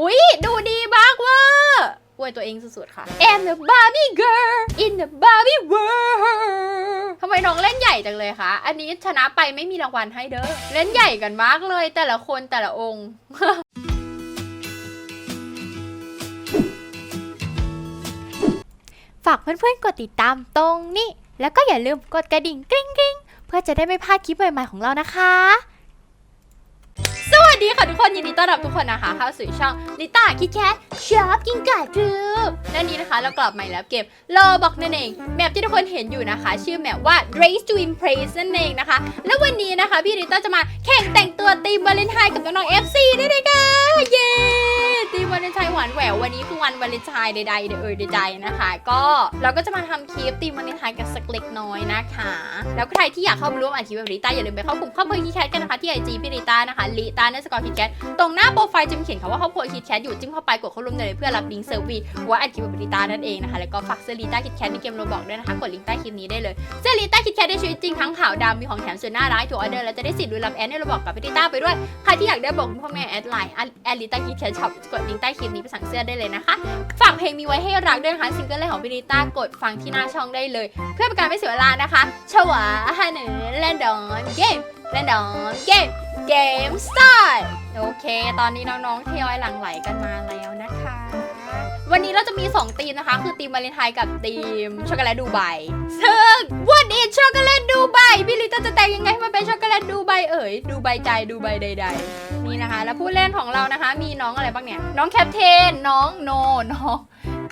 อุ๊ย ดูดีมากเว่าอวยตัวเองสุดๆค่ะ And the Barbie girl in the Barbie world ทำไมน้องเล่นใหญ่จังเลยคะ อันนี้ชนะไปไม่มีรางวัลให้เด้อ เล่นใหญ่กันมากเลย แต่ละคนแต่ละองค์ฝากเพื่อนๆ กดติดตามตรงนี้ แล้วก็อย่าลืมกดกระดิ่งกริ๊งกริ๊งเพื่อจะได้ไม่พลาดคลิปใหม่ๆของเรานะคะ สวัสดีค่ะทุกคนยินดีต้อนรับทุกคนนะคะเข้าสู่ช่องลิต้าคิดแคทชอบกินไก่กรึบและนี้นะคะเรากลับมาแล้วเกมโลบอกนั่นเองแมปที่ทุกคนเห็นอยู่นะคะ ชื่อแมปว่า Race to Impress นั่นเองนะคะ และวันนี้นะคะพี่ลิต้าจะมาแข่งแต่งตัวตีมวาเลนไทน์กับน้องๆ FC ด้วยนะคะเย้ตีมวาเลนไทน์หวานแหวววันนี้คือวันวาเลนไทน์ใดๆเดอเอยใดๆนะคะ ก็เราก็จะมาทำคลิปตีมวาเลนไทน์กันสักเล็กน้อยนะคะ แล้วใครที่อยากเข้ามาร่วมอ่านคลิปแบบลิต้าอย่าลืมไปเข้ากลุ่มครอบครัวคิดแคทกันนะคะที่ไอจีพี่ลิต้านะคะลิต้าเนสกอร์คิดแคทตรงหน้าโปรไฟล์จะมีเขียนคำว่าครอบครัวคิดแคทอยู่จิ้มเข้าไปกดเข้าร่วมได้เลยเพื่อรับลิงก์เซอร์วีว่าอัดคลิปบบิต้านั่นเองนะคะแล้วก็ฝากเสื้อลิต้าคิดแคทในเกมโรบอกด้วยนะคะกดลิงก์ใต้คลิปนี้ได้เลยเสื้อลิต้าคิดแคทได้ชีวิตจริงทั้งขาวดำมีของแถมส่วนหน้าร้ายถูกออเดอร์และจะได้สิทธิ์ดูรับแอดในโรบอกกับพี่ลิต้าไปด้วยใครที่อยากได้บอกคุณพ่อแม่แอดไลน์แอดลิต้าคิดแคทช็อปกดลิงก์ใต้คลิปนี้ไปสั่งเสื้อได้เลยนะคะฝากเพลงมีไว้ให้รักด้วยนะคะซิงเกิลแรกของพี่ลิต้ากดฟังที่หน้าช่องได้เลย เพื่อเป็นการไม่เสียเวลานะคะชวาฮานือเล่นดอนเกม เล่นอนเกมเกมสตาร์โอเค ตอนนี้น้องๆทยอยหลั่งไหลกันมาแล้วนะคะ วันนี้เราจะมี2ธีมนะคะ คือธีมวาเลนไทน์กับธีมช็อกโกแลตดูไบซึ่งวันนี้ช็อกโกแลตดูไบพี่ลิต้าจะแต่งยังไงให้มันเป็นช็อกโกแลตดูไบเอ่ยดูไบใจดูไบใด ๆ นี่นะคะ แล้วผู้เล่นของเรานะคะ มีน้องอะไรบ้างเนี่ย น้องแคปเทนน้องโนน้อง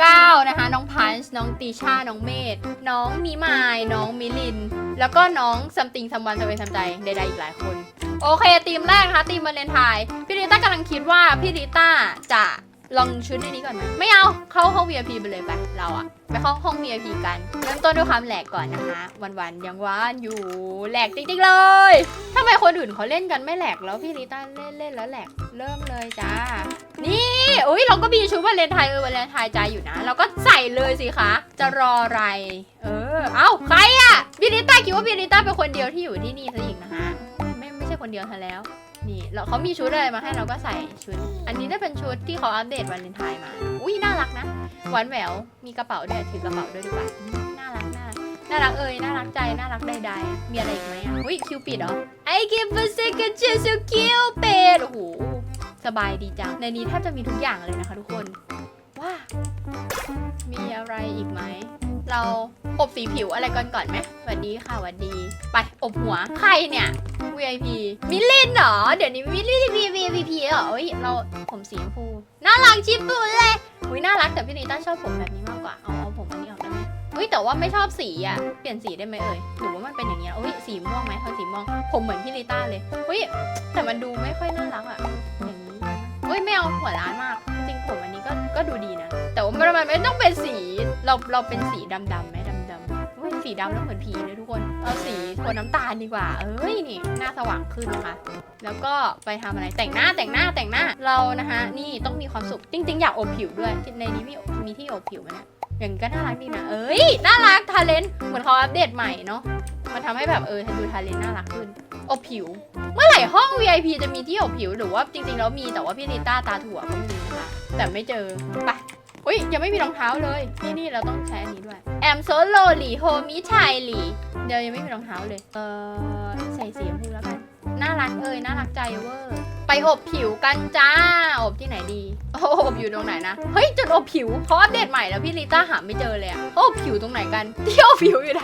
ก้าวนะคะ น้องพันช์น้องตีชา น้องเมธน้องมีมาย น้องมิลิน แล้วก็น้องซัมติงซัมวันซัมเวซัมใจใดๆอีกหลายคน โอเคทีมแรกนะคะทีมวาเลนไทน์พี่ริต้ากำลังคิดว่าพี่ริต้าจะ ลองชุดในนี้ก่อนไหมไม่เอาเข้าห้อง VIP ไปเลยไปเราอะไปเข้าห้อง VIP กันเริ่มต้นด้วยความแหลกก่อนนะคะ วันๆยังว่านอยู่แหลกจริงๆเลยทำไมคนอื่นเขาเล่นกันไม่แหลกแล้วพี่ริต้าเล่นเล่นแล้วแหลกเริ่มเลยจ้า นี่อุ้ยเราก็มีชุดวาเลนไทน์เออวาเลนไทน์ใจอยู่นะ เราก็ใส่เลยสิคะ จะรออะไร เออ เอ้าใครอะพี่ริต้าคิดว่าพี่ริต้าเป็นคนเดียวที่อยู่ที่นี่ซะอีกนะคะไม่ไม่ใช่คนเดียวซะแล้ว นี่แล้วเขามีชุดอะไรมาให้เราก็ใส่ชุด อันนี้ได้เป็นชุดที่เขาอัปเดตวันเลนไทน์มา อุ้ยน่ารักนะ หวานแหวว มีกระเป๋าด้วยถือกระเป๋าด้วยดีกว่าน่ารักน่ารักน่ารักเอ่ยน่ารักใจน่ารักใดๆ มีอะไรอีกไหมอะ อุ้ยคิวปิดเหรอ I give a second chance to Cupid โอ้โหสบายดีจัง ในนี้แทบจะมีทุกอย่างเลยนะคะทุกคน ว้า มีอะไรอีกไหม เรา อบสีผิวอะไรก่อนก่อนไหมสวัสดีค่ะสวัสดี ไปอบหัว ใครเนี่ย VIP มิลลินเหรอ เดี๋ยวนี้มิลลิน VIP เหรอเฮ้ยเราผมสีชมพู น่ารักชิบปุเลยอุ้ยน่ารักแต่พี่นิต้าชอบผมแบบนี้มากกว่า เอาเอาผมอันนี้ออกได้ไหมเฮ้ยแต่ว่าไม่ชอบสีอะ เปลี่ยนสีได้ไหมเอ่ย หรือว่ามันเป็นอย่างเงี้ยอุ้ยสีม่วงไหมทาสีม่วง ผมเหมือนพี่นิต้าเลยเฮ้ยแต่มันดูไม่ค่อยน่ารักอะ อย่างนี้เฮ้ยไม่เอาหัวร้านมาก จริงผมอันนี้ก็ก็ดูดีนะ แต่ว่ามันไม่ต้องเป็นสี เราเราเป็นสีดำๆไหม สีดำแล้วเหมือนผีเลยทุกคน เอาสีโทนน้ำตาลดีกว่า เอ้ยนี่หน้าสว่างขึ้นนะคะ แล้วก็ไปทำอะไรแต่งหน้าแต่งหน้าแต่งหน้าเรานะคะนี่ต้องมีความสุขจริง ๆ อยากอบผิวด้วย ในนี้มีมีที่อบผิวไหมเนี่ยอย่างนี้ก็น่ารักดีนะ เอ้ยน่ารักทาเลนเหมือนเขาอัปเดตใหม่เนาะมันทำให้แบบเออดูทาเลนน่ารักขึ้นอบผิว เมื่อไหร่ห้อง VIP จะมีที่อบผิวหรือว่าจริงๆแล้วมีแต่ว่าพี่นิต้าตาถั่วก็ไม่รู้นะคะแต่ไม่เจอไป อุ้ยยังไม่มีรองเท้าเลย นี่นี่เราต้องใช้อันนี้ด้วยแอมโซโลหลีโฮมิชายหลีเดี๋ยวยังไม่มีรองเท้าเลย เออใส่สีชมพูแล้วกัน น่ารักเอ้ยน่ารักใจเวอร์ไปอบผิวกันจ้า อบที่ไหนดี โอ้อบอยู่ตรงไหนนะ เฮ้ยจุดอบผิวเขาอัปเดตใหม่แล้วพี่ลิต้าหาไม่เจอเลยอะอบผิวตรงไหนกันที่อบผิวอยู่ไหน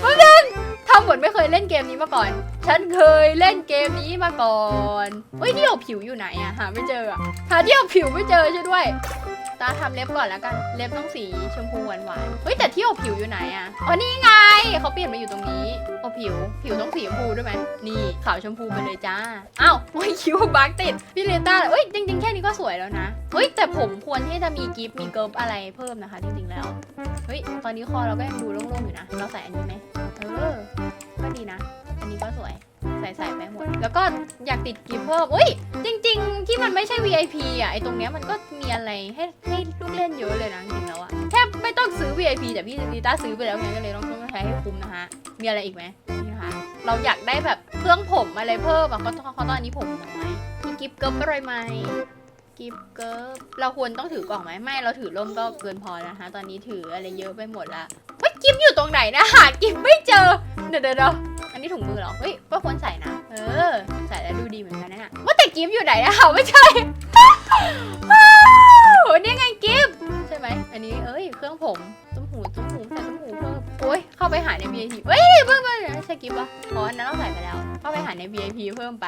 แป๊บนึงทำเหมือนไม่เคยเล่นเกมนี้มาก่อน ฉันเคยเล่นเกมนี้มาก่อนเฮ้ยที่อบผิวอยู่ไหนอะหาไม่เจออะหาที่อบผิวไม่เจอช่วยด้วย ตาทำเล็บก่อนแล้วกัน เล็บต้องสีชมพูหวานหวานๆเฮ้ยแต่ที่อบผิวอยู่ไหนอะอ๋อนี่ไงเขาเปลี่ยนมาอยู่ตรงนี้อบผิว ผิวต้องสีชมพูด้วยไหมนี่ขาวชมพูไปเลยจ้าอ้าวโอ้ยคิ้วบักติดพี่เลต้าเอ้ยจริงๆแค่นี้ก็สวยแล้วนะเฮ้ยแต่ผมควรที่จะมีกิฟต์มีเกิร์ฟอะไรเพิ่มนะคะ จริงๆแล้วเฮ้ยตอนนี้คอเราก็ยังดูโล่งๆอยู่นะ เราใส่อันนี้ไหมเออก็ดีนะ อันนี้ก็สวย ใส่ใส่ไปหมด แล้วก็อยากติดกิฟต์เพิ่มอุ้ย จริง ๆ ที่มันไม่ใช่ VIP อะ ไอตรงเนี้ยมันก็มีอะไรให้ให้ลูกเล่นเยอะเลยนะจริงๆแล้วอะแทบไม่ต้องซื้อ VIP แต่พี่ลิต้าซื้อไปแล้วไงก็เลยต้องต้องใช้ให้คุ้มนะคะมีอะไรอีกไหมนี่นะคะ เราอยากได้แบบเครื่องผมอะไรเพิ่มอะเพราะเพราตอนนี้ผมน้อยมีกิฟต์เกิร์ฟอะไรไหมกิฟเกิร์เราควรต้องถือกล่องไหมไม่ เราถือร่มก็เกินพอนะคะ ตอนนี้ถืออะไรเยอะไปหมดละเฮ้ยกิฟอยู่ตรงไหนนะหากิฟไม่เจอ เดี๋ยวเดี๋ยว นนี้ถุงมือเหรอ เฮ้ยก็ควรใส่นะ เออ ใส่แล้วดูดีเหมือนกันนะเนี่ยว่าแต่กิฟอยู่ไหนอะหาไม่ใช่ว้าวนี่ไงกิฟใช่ไหม อันนี้เอ้ย เครื่องผม ตุ้มหู ตุ้มหู ใส่ตุ้มหูเพิ่มโอ้ย เข้าไปหาใน VIP เฮ้ยเพิ่มเพิ่มใช่กิฟปะอ๋ออันนั้นเราใส่ไปแล้ว เข้าไปหาใน VIP เพิ่มไป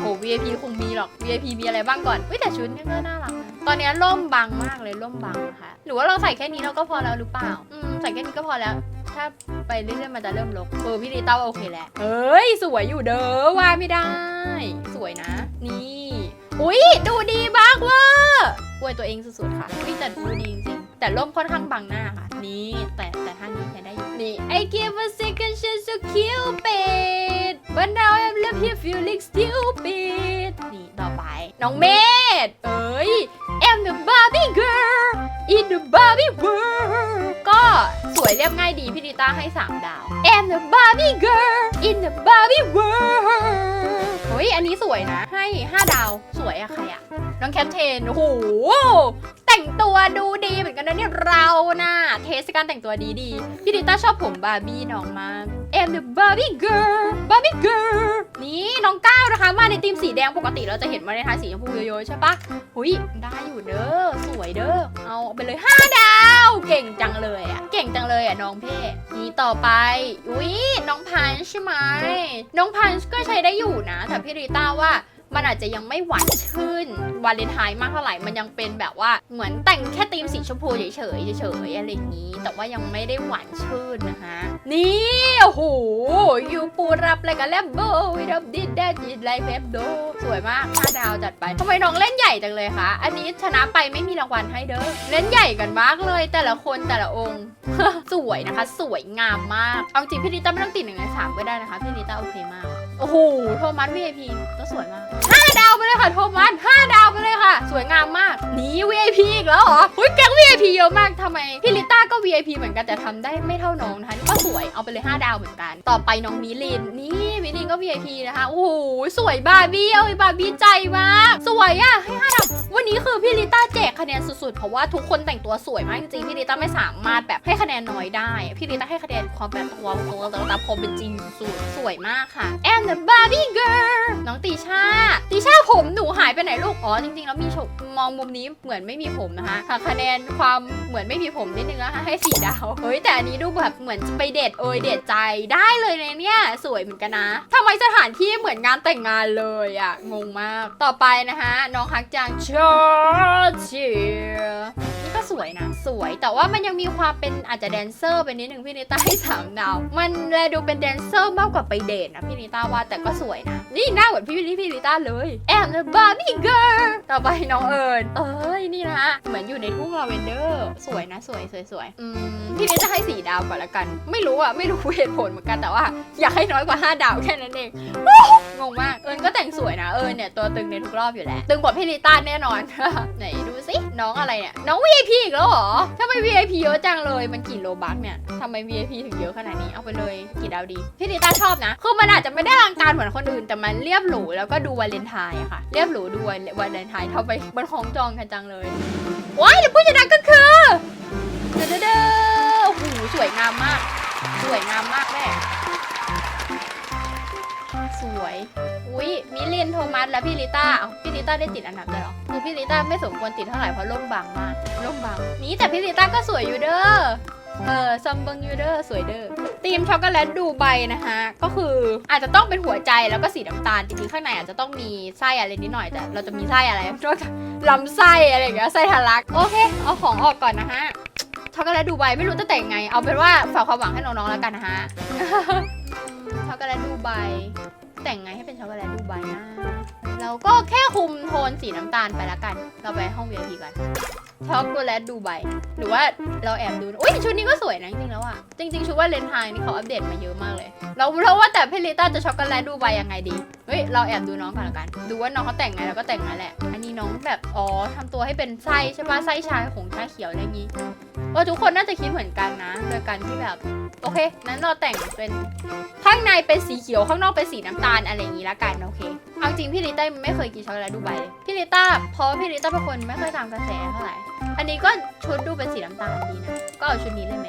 โอ้ VIP คงมีหรอก VIP มีอะไรบ้างก่อนเฮ้ยแต่ชุดนี่ก็น่ารักนะตอนนี้ร่มบังมากเลยร่มบังนะคะ หรือว่าเราใส่แค่นี้เราก็พอแล้วหรือเปล่า อืม ใส่แค่นี้ก็พอแล้ว ถ้าไปเรื่อยๆมันจะเริ่มรกเออพี่ดีต้าว่าโอเคแหละเฮ้ย สวยอยู่เด้อว่าไม่ได้ สวยนะ นี่ อุ้ยดูดีมากเว่าอวยตัวเองสุดๆค่ะพี่แต่ดูดีจริงๆแต่ร่มค่อนข้างบังหน้าค่ะ นี่แต่แต่ท่านี้ใช้ได้อยู่นี่ I give a second chance to Cupid but now I'm left here feeling stupid นี่ต่อไป น้องเมธเอ้ย I'm the Barbie girl สวยเรียบง่ายดีพี่ดิต้าให้ 3 ดาว I'm the Barbie girl in the Barbie world เฮ้ยอันนี้สวยนะให้ 5 ดาว สวยอะใครอะน้องแคปเทนโอ้โห แต่งตัวดูดีเหมือนกันนะเนี่ยเราน่ะเทสการแต่งตัวดีดีพี่ดิต้าชอบผมบาร์บี้น้องมาก I'm the Barbie girl Barbie girl นี่น้องก้าวนะคะ มาในทีมสีแดงปกติเราจะเห็นมาในทายสีชมพูเยอะๆใช่ปะหุยได้อยู่เด้อสวยเด้อเอาไปเลย 5 ดาว เก่งจังเลยอะเก่งจังเลยอะน้องเพ่นี่ต่อไปอุ้ยน้องพันช์ใช่ไหมน้องพันช์ก็ใช้ได้อยู่นะแต่พี่ริต้าว่า มันอาจจะยังไม่หวานชื่นวาเลนไทน์มากเท่าไหร่ มันยังเป็นแบบว่าเหมือนแต่งแค่ธีมสีชมพูเฉยๆเฉยๆอะไรอย่างนี้ แต่ว่ายังไม่ได้หวานชื่นนะคะ นี่โอ้โหยูปูรับอะไรกันแล้วโบวิดับดิดแดดดิดไลฟ์แบบโดสวยมาก5ดาวจัดไปทำไมน้องเล่นใหญ่จังเลยคะ อันนี้ชนะไปไม่มีรางวัลให้เด้อเล่นใหญ่กันมากเลย แต่ละคนแต่ละองค์ สวยนะคะ สวยงามมาก เอาจริงพี่นิต้าไม่ต้องติดหนึ่งในสามก็ได้นะคะพี่นิต้าโอเคมาก โอ้โห โทมัส VIP ก็สวยมาก ดาวไปเลยค่ะโทมัส5ดาวไปเลยค่ะ สวยงามมากหนี VIP อีกแล้วเหรอหุ้ยแก๊ง VIP เยอะมากทำไมพี่ลิต้าก็ VIP เหมือนกันแต่ทำได้ไม่เท่าน้องนะคะนี่ก็สวยเอาไปเลย 5 ดาวเหมือนกัน ต่อไปน้องมิลินนี่มิลินก็ VIP นะคะโอ้โหสวยบาร์บี้เอ้ยบาร์บี้ใจมากสวยอะให้5ดาววันนี้คือพี่ลิต้าแจกคะแนนสุดๆเพราะว่าทุกคนแต่งตัวสวยมากจริงๆพี่ลิต้าไม่สามารถแบบให้คะแนนน้อยได้ พี่ลิต้าให้คะแนนความแบบตัวของเราตามความเป็นจริงสุดสวยมากค่ะ and the Barbie girl ไปไหนลูก อ๋อ จริงๆ แล้วมีชมมองมุมนี้เหมือนไม่มีผมนะคะหาคะแนนความเหมือนไม่มีผมนิดนึงนะคะให้สี่ดาว เฮ้ย แต่อันนี้ดูแบบเหมือนจะไปเดทเอยเดทใจได้เลยนะเนี่ย สวยเหมือนกันนะทำไมสถานที่เหมือนงานแต่งงานเลยอะงงมาก ต่อไปนะคะน้องฮักจังชอเชียนี่ก็ สวยนะ สวย แต่ว่ามันยังมีความเป็นอาจจะแดนเซอร์ไปนิดนึงพี่นิต้าให้สามดาว มันแลดูเป็นแดนเซอร์มากกว่าไปเดทนะพี่นิต้าว่าแต่ก็สวยนะ นี่หน้าเหมือนพี่พี่พี่นิต้าเลย แอม the Barbie girl ต่อไปน้องเอิญเอ้ยนี่นะเหมือนอยู่ในทุ่งลาเวนเดอร์สวยนะ สวยสวยสวยอืมพี่นิต้าให้สี่ดาวก่อนละกัน ไม่รู้อะไม่รู้เหตุผลเหมือนกันแต่ว่า อยากให้น้อยกว่า5ดาวแค่นั้นเองงงมากเอิญก็แต่งสวยนะเอิญเนี่ยตัวตึงในทุกรอบอยู่แล้วตึงกว่าพี่ลิต้าแน่นอนไหนดูสิน้องอะไรเนี่ยน้อง VIP อีกแล้วเหรอทำไม VIP เยอะจังเลยมันกี่โลบัคเนี่ยทำไม VIP ถึงเยอะขนาดนี้เอาไปเลยกี่ดาวดีพี่ลิต้าชอบนะคือมันอาจจะไม่ได้อลังการเหมือนคนอื่น แต่มันเรียบหรูแล้วก็ดูวาเลนไทน์อะค่ะ เรียบหรูดูวาเลนไทน์เท่าไปบนของจองกันจังเลยว้ายเดี๋ยวผู้ชนะก็คือเด้อเด้อโอ้โหสวยงามมาก สวยงามมากแม่ วย อุ๊ยมิลินโทมัสและพี่ลิต้าเอ้าพี่ลิต้าได้ติดอันดับด้วยเหรอคือพี่ลิต้าไม่สมควรติดเท่าไหร่เพราะล่มบังมากล่มบังนี่แต่พี่ลิต้าก็สวยอยู่เด้อเออซัมเบิงยูเดอร์สวยเด้อทีมช็อกโกแลตดูใบนะคะ ก็คืออาจจะต้องเป็นหัวใจแล้วก็สีน้ำตาลจริงๆข้างในอาจจะต้องมีไส้อะไรนิดหน่อยแต่เราจะมีไส้อะไรนอกจากลำไส้อะไรอย่างเงี้ยไส้ทะลักโอเค เอาของออกก่อนนะฮะช็อกโกแลตดูใบไม่รู้จะแต่งไง เอาเป็นว่าฝากความหวังให้น้องๆแล้วกันนะฮะช็อกโกแลตดูใบ แต่งไงให้เป็นช็อกโกแลตดูใบนะเราก็แค่คุมโทนสีน้ำตาลไปละกัน เราไปห้อง VIP กัน ช็อกโกแลตดูใบ หรือว่าเราแอบดูอุ้ยชุดนี้ก็สวยนะจริงๆแล้วอะจริง ๆชุดว่าเลนไทน์นี่เขาอัปเดตมาเยอะมากเลย เราเราว่าแต่เพลิต้าจะช็อกโกแลตดูใบยังไงดี เฮ้ยเราแอบดูน้องก่อนละกัน ดูว่าน้องเขาแต่งไงแล้วก็แต่งไงแหละ อันนี้น้องแบบอ๋อทำตัวให้เป็นไส้ใช่ปะไส้ชาของชาเขียวอะไรอย่างงี้เออทุกคนน่าจะคิดเหมือนกันนะโดยการที่แบบโอเคนั้นเราแต่งเป็นข้างในเป็นสีเขียวข้างนอกเป็นสีน้ำตาลอะไรอย่างงี้ละกันโอเค เอาจริงพี่ลิต้าไม่เคยกินช็อกโกแลตดูไบเลยพี่ลิต้าเพราะว่าพี่ลิต้าเป็นคนไม่ค่อยตามกระแสเท่าไหร่ อันนี้ก็ชุดดูเป็นสีน้ำตาลดีนะ ก็เอาชุดนี้เลยไหม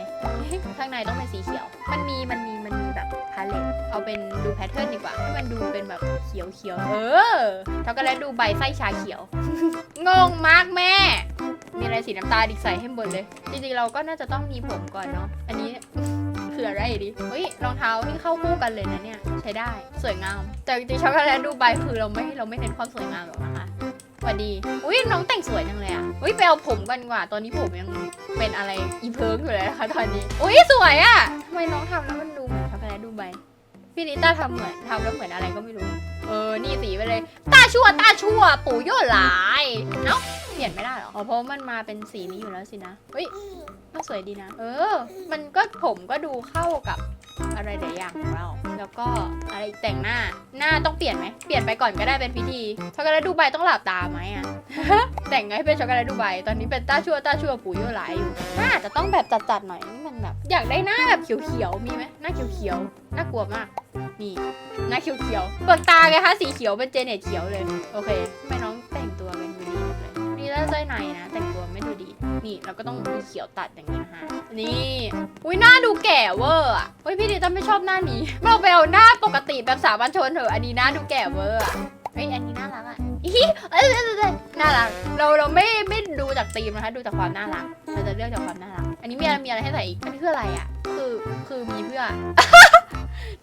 ข้างในต้องเป็นสีเขียว มันมีมันมีมันมีแบบพาเลตเอาเป็นดูแพทเทิร์นดีกว่า ให้มันดูเป็นแบบเขียวเขียวๆเออช็อกโกแลตดูใบไส้ชาเขียว งงมากแม่ มีอะไรสีน้ำตาลอีกใส่ให้หมดเลย จริงๆเราก็น่าจะต้องมีผมก่อนเนาะ อันนี้ คืออะไรดิเฮ้ยรองเท้าที่เข้าคู่กันเลยนะเนี่ยใช้ได้สวยงาม แต่จริงๆช็อกโกแลตดูใบคือเราไม่เราไม่เน้นความสวยงามหรอกนะคะสวัสดีอุ้ยน้องแต่งสวยจังเลยอะอุ้ยไปเอาผมกันกว่า ตอนนี้ผมยังเป็นอะไรอีเพิร์กอยู่เลยนะคะตอนนี้อุ้ยสวยอะทำไมน้องทำแล้วมันดูเหมือนช็อกโกแลตดูใบพี่ลิต้าทำเหมือนทำแล้วเหมือนอะไรก็ไม่รู้ เออ นี่สีไปเลย ตาชั่ว ตาชั่ว ปู่โย่หลายเอ้า เปลี่ยนไม่ได้เหรอ อ๋อเพราะมันมาเป็นสีนี้อยู่แล้วสินะเฮ้ยก็สวยดีนะ เออ มันก็ผมก็ดูเข้ากับอะไรหลายอย่างของเรา แล้วก็อะไรอีกแต่งหน้า หน้าต้องเปลี่ยนไหม เปลี่ยนไปก่อนก็ได้เป็นพิธี ช็อกโกแลตดูไบต้องหลับตาไหมอะแต่งไงให้เป็นช็อกโกแลตดูไบตอนนี้เป็นต้าชั่วต้าชั่วปู่โย่หลายอยู่ หน้าอาจจะต้องแบบจัดๆหน่อยนี่มันแบบ อยากได้หน้าแบบเขียวๆ มีไหมหน้าเขียวๆ น่ากลัวมาก นี่ หน้าเขียวๆ เปลือกตาไงคะ สีเขียวเป็นเจเน็ตเขียวเลย โอเคทำไมน้อง เลยนี่แล้วใจไหนนะ แต่งตัวไม่ดูดี นี่เราก็ต้องมีเขียวตัดอย่างนี้นะฮะ นี่ อุ้ยหน้าดูแก่เวอร์อะเฮ้ยพี่ดิต้าไม่ชอบหน้านี้เราไปเอาหน้าปกติแบบสามัญชนเถอะ อันนี้หน้าดูแก่เวอร์อะ เฮ้ยอันนี้น่ารักอะอีเอ้ยเอ้ยเอ้ยเอ้ยน่ารัก เราเราไม่ไม่ดูจากธีมนะคะ ดูจากความน่ารัก เราจะเลือกจากความน่ารัก อันนี้มีอะไรมีอะไรให้ใส่อีก อันนี้คืออะไรอะ คือคือมีเพื่อ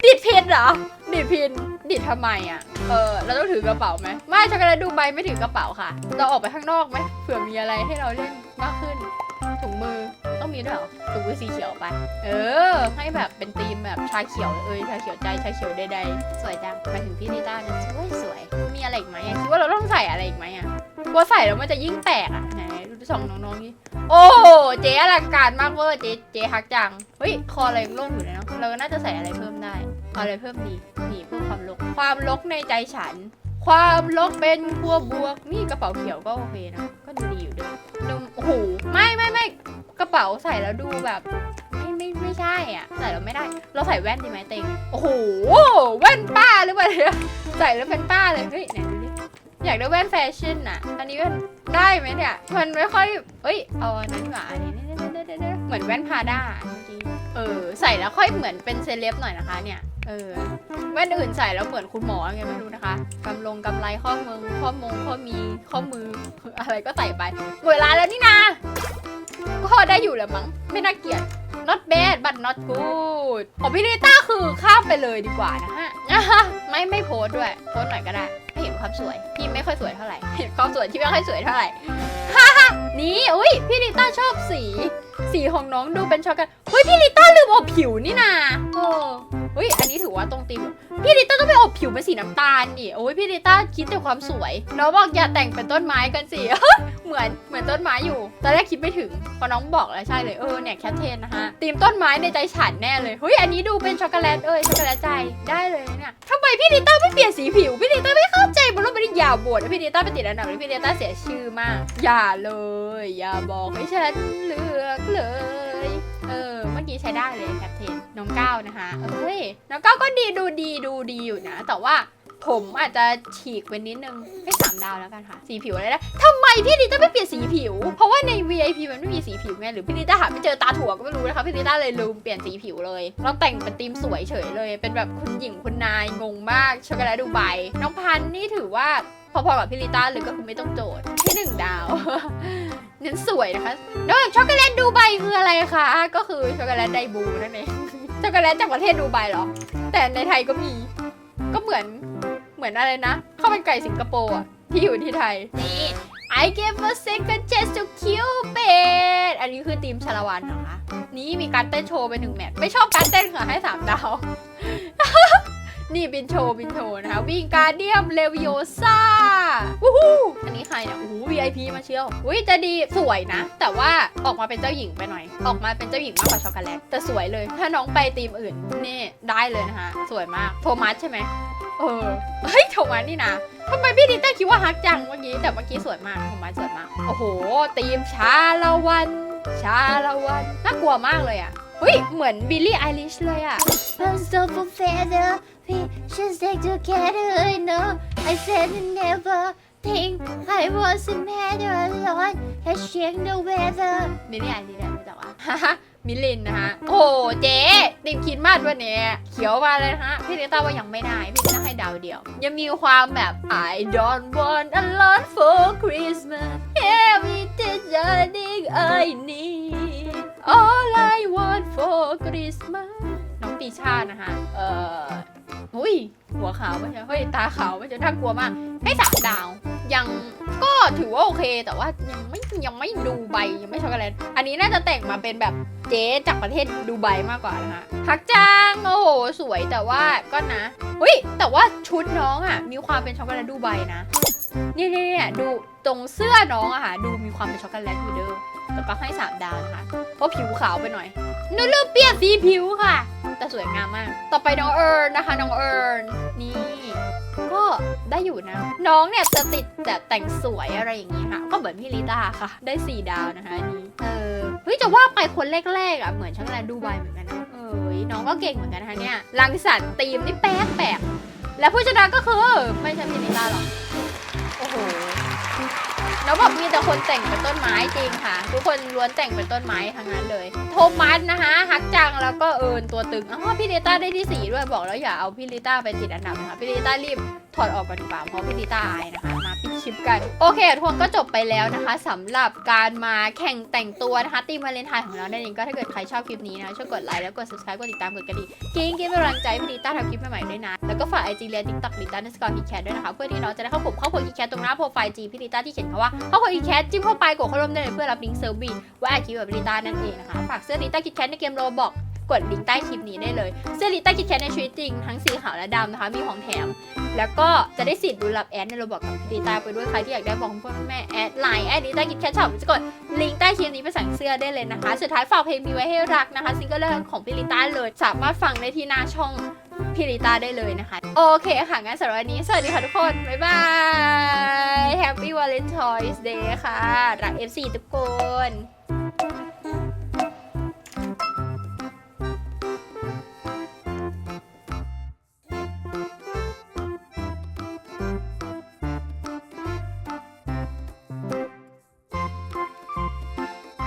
ดิดพินเหรอ ดิดพิน ดิดทำไมอะ เออเราต้องถือกระเป๋าไหม ไม่ช็อกโกแลตดูใบไม่ถือกระเป๋าค่ะ เราออกไปข้างนอกไหมเผื่อมีอะไรให้เราเล่นมากขึ้น ถุงมือต้องมีด้วยเหรอถุงมือสีเขียวไป เออ ให้แบบเป็นธีมแบบชาเขียวเอ้ยชาเขียวใจชาเขียวใดๆสวยจังไปถึงพี่นิต้านะสวยสวย มีอะไรอีกไหมอะคิดว่าเราต้องใส่อะไรอีกไหมอะ กลัวใส่แล้วมันจะยิ่งแตกอะไหนดูสองน้องๆนี่โอ้เจ๊อลังการมากเวอร์เจ๊เจ๊ฮักจังเฮ้ยคออะไรยังโล่งอยู่เลยเนาะเราก็น่าจะใส่อะไรเพิ่มได้เอาอะไรเพิ่มดีนี่เพิ่มความลกความลกในใจฉัน ความลกเป็นขั้วบวกนี่กระเป๋าเขียวก็โอเคนะก็ดูดีอยู่เดิมดูโอ้โหไม่ไม่ไม่กระเป๋าใส่แล้วดูแบบไม่ไม่ไม่ใช่อะใส่แล้วไม่ได้ เราใส่แว่นดีไหมเต็งโอ้โหแว่นป้าหรือเปล่าเนี่ยใส่แล้วเป็นป้าเลยเฮ้ยไหนดูดิ อยากได้แว่นแฟชั่นน่ะอันนี้แว่นได้ไหมเนี่ย มันไม่ค่อย เอ้ย เอาอันนั้นดีกว่าอันนี้เหมือนแว่นพาด้าจริงๆเออ ใส่แล้วค่อยเหมือนเป็นเซเลบหน่อยนะคะ เนี่ย เออ แว่นอื่นใส่แล้วเหมือนคุณหมอไงไม่รู้นะคะกำลงกำไรข้อมือข้อมงข้อมีข้อมืออะไรก็ใส่ไปหมดเวลาแล้วนี่นาก็ได้อยู่แหละมั้ง ไม่น่าเกลียด not bad but not good ของพี่ลิต้าคือข้ามไปเลยดีกว่านะฮะ ไม่ไม่โพสด้วย โพสหน่อยก็ได้ ให้เห็นความสวย พี่ไม่ค่อยสวยเท่าไหร่เห็นความสวยที่ไม่ค่อยสวยเท่าไหร่ฮ่าฮ่านี่อุ้ยพี่นิต้าชอบสี สีของน้องดูเป็นช็อกโกแลตเฮ้ยพี่ลิต้าลืมอบผิวนี่นาโอ้เฮ้ยอันนี้ถือว่าตรงตีมพี่ลิต้าต้องไปอบผิวเป็นสีน้ำตาลนี่โอ้ยพี่ลิต้าคิดแต่ความสวยน้องบอกอย่าแต่งเป็นต้นไม้กันสิ เหมือนเหมือนต้นไม้อยู่ตอนแรกคิดไม่ถึงพอน้องบอกแล้วใช่เลยเออเนี่ยแคทเทนนะฮะตีมต้นไม้ในใจฉันแน่เลยเฮ้ยอันนี้ดูเป็นช็อกโกแลตเอ้ยช็อกโกแลตใจได้เลยเนี่ยทำไมพี่ลิต้าไม่เปลี่ยนสีผิวพี่ลิต้าไม่เข้าใจ บนโลกใบนี้อย่าบ่นว่าพี่ลิต้าไปติดอันดับแล้วพี่ลิต้าเสียชื่อมาก อย่าเลย อย่าบอกให้ฉันเลือกเลย เออ เมื่อกี้ใช้ได้เลยแคปเทนน้องก้าวนะคะเอ้ยน้องก้าวก็ดีดูดีดูดีอยู่นะ แต่ว่า ผมอาจจะฉีกไปนิดนึงให้สามดาวแล้วกันค่ะ สีผิวอะไรนะทำไมพี่ลิต้าไม่เปลี่ยนสีผิว เพราะว่าใน VIP มันไม่มีสีผิวไงหรือพี่ลิต้าหาไม่เจอตาถั่วก็ไม่รู้นะคะพี่ลิต้าเลยลืมเปลี่ยนสีผิวเลยเราแต่งเป็นธีมสวยเฉยเลย เป็นแบบคุณหญิงคุณนายงงมากช็อกโกแลตดูไบน้องพันนี่ถือว่าพอๆกับพี่ลิต้าเลยก็คือไม่ต้องโจทย์ที่หนึ่งดาวเน้นสวยนะคะแล้วแบบช็อกโกแลตดูไบคืออะไรคะก็คือช็อกโกแลตไดบูนั่นเองช็อกโกแลตจากประเทศดูไบเหรอ แต่ในไทยก็มี ก็เหมือน เหมือนอะไรนะข้าวมันไก่สิงคโปร์อะที่อยู่ที่ไทย นี่ I give a second chance to Cupid อันนี้คือทีมชาละวันนะคะ นี่มีการเต้นโชว์ไปหนึ่งแมทไม่ชอบการเต้นค่ะให้สามดาว นี่บินโชว์บินโชว์นะคะวิ่งการเดียมเลวิโอซ่าวู้ฮู้อันนี้ใครเนี่ยโอ้โห VIP มาเชียวอุ้ยจะดีสวยนะ แต่ว่าออกมาเป็นเจ้าหญิงไปหน่อย ออกมาเป็นเจ้าหญิงมากกว่าช็อกโกแลตแต่สวยเลย ถ้าน้องไปทีมอื่น นี่ได้เลยนะคะสวยมากโทมัสใช่ไหม เออ เฮ้ยโทมัสนี่นะทำไมพี่ดิต้าคิดว่าฮักจังเมื่อกี้ แต่เมื่อกี้สวยมากโทมัสสวยมาก โอ้โหทีมชาละวัน ชาละวันน่ากลัวมากเลยอะเฮ้ย เหมือนบิลลี่ไอริชเลยอะ I'm so for feather, we should stick together, I know. I said I never think I wasn't matter alone has changed the weather นี่นี่อ่านนี่แหละรู้จักวะ มิลินนะฮะ โอ้เจ๊ติมคิดมากวันนี้เขียวมาเลยนะฮะ พี่นิต้าว่ายังไม่ได้ พี่นิต้าให้ดาวเดียว ยังมีความแบบ I don't want a lot for Christmas everything I need all I want for Christmas น้องปีชานะคะเอ่ออุ้ย หัวขาวไม่ใช่เฮ้ย ตาขาวไม่ใช่น่ากลัวมาก ให้สามดาว ยังก็ถือว่าโอเค แต่ว่ายังไม่ยังไม่ดูใบยังไม่ช็อกโกแลตอันนี้น่าจะแต่งมาเป็นแบบเจ๊จากประเทศดูไบมากกว่านะคะพักจังโอ้โหสวยแต่ว่าก็นะอุ้ยแต่ว่าชุดน้องอะ มีความเป็นช็อกโกแลตดูไบนะเนี่นี่นี่ยดูตรงเสื้อน้องอะค่ะ ดูมีความเป็นช็อกโกแลตอยู่เด้อแต่ก็ให้สามดาวนะคะเพราะผิวขาวไปหน่อยนูเลือเปียนสีผิวค่ะ แต่สวยงามมาก ต่อไปน้องเอิญนะคะ น้องเอิญนี่ ได้อยู่นะ น้องเนี่ยจะติดแบบแต่งสวยอะไรอย่างงี้ค่ะ ก็เหมือนพี่ลิต้าค่ะ ได้4ดาวนะคะนี้เออเฮ้ยจะว่าไปคนแรกๆอะเหมือนช็อกโกแลดูไบเหมือนกันนะเอ้ยน้องก็เก่งเหมือนกันนะคะเนี่ยรังสรรค์ธีมนี่แป๊กแปลกและผู้ชนะก็คือไม่ใช่พี่ลิต้าหรอกโอ้โหแล้วแบบมีแต่คนแต่งเป็นต้นไม้จริงค่ะ ทุกคนล้วนแต่งเป็นต้นไม้ทั้งนั้นเลย โทมัสนะคะฮักจังแล้วก็เอิญตัวตึงอ๋อพี่ลิต้าได้ที่สี่ด้วยบอกแล้วอย่าเอาพี่ลิต้าไปติดอันดับนะคะพี่ลิต้ารีบถอดออกก่อนดีกว่าเพราะพี่ลิต้าอายนะคะมาปิดคลิปกันโอเคทุกคนก็จบไปแล้วนะคะสำหรับการมาแข่งแต่งตัวนะคะตีมวาเลนไทน์ของเรานั่นเองก็ถ้าเกิดใครชอบคลิปนี้นะช่วยกดไลค์แล้วกด subscribe กดติดตามกดกระดิ่งกิ้งกิ้งเป็นกำลังใจพี่ลิต้าทำคลิปใหม่ๆด้วยนะแล้วก็ฝากไอจีเรียนทิกตอกลิต้าในสกอร์พีแคทด้วยนะคะเพื่อที่น้องจะได้เข้ากลุ่มครอบครัวพีแคทตรงหน้าโปรไฟล์จีพี่ลิต้าที่เขียนคำว่าครอบครัวพีแคทจิ้มเข้าไปกดเข้าร่วมได้เลยเพื่อรับลิงก์เซิร์ฟวีไว้อาชีพแบบลิต้านั่นเองนะคะฝากเสื้อลิต้าคิดแคทในเกมโรบอก กดลิงก์ใต้คลิปนี้ได้เลย เสื้อลิต้าคิดแคทในชีวิตจริง ทั้งสีขาวและดำนะคะ มีของแถม แล้วก็จะได้สิทธิ์ดูรับแอดในโรบอกกับพี่ลิต้าไปด้วยใครที่อยากได้บอกคุณพ่อแม่แอดไลน์แอดลิต้าคิดแคทช็อปจะกดลิงก์ใต้คลิปนี้ไปสั่งเสื้อได้เลยนะคะ สุดท้ายฝากเพลงมีไว้ให้รักนะคะซิงเกิลแรกของพี่ลิต้าเลย สามารถฟังได้ที่หน้าช่องพี่ลิต้าได้เลยนะคะ โอเคค่ะงั้นสำหรับวันนี้ สวัสดีค่ะทุกคน บ๊ายบาย Happy Valentine's Day ค่ะ รัก FC ทุกคน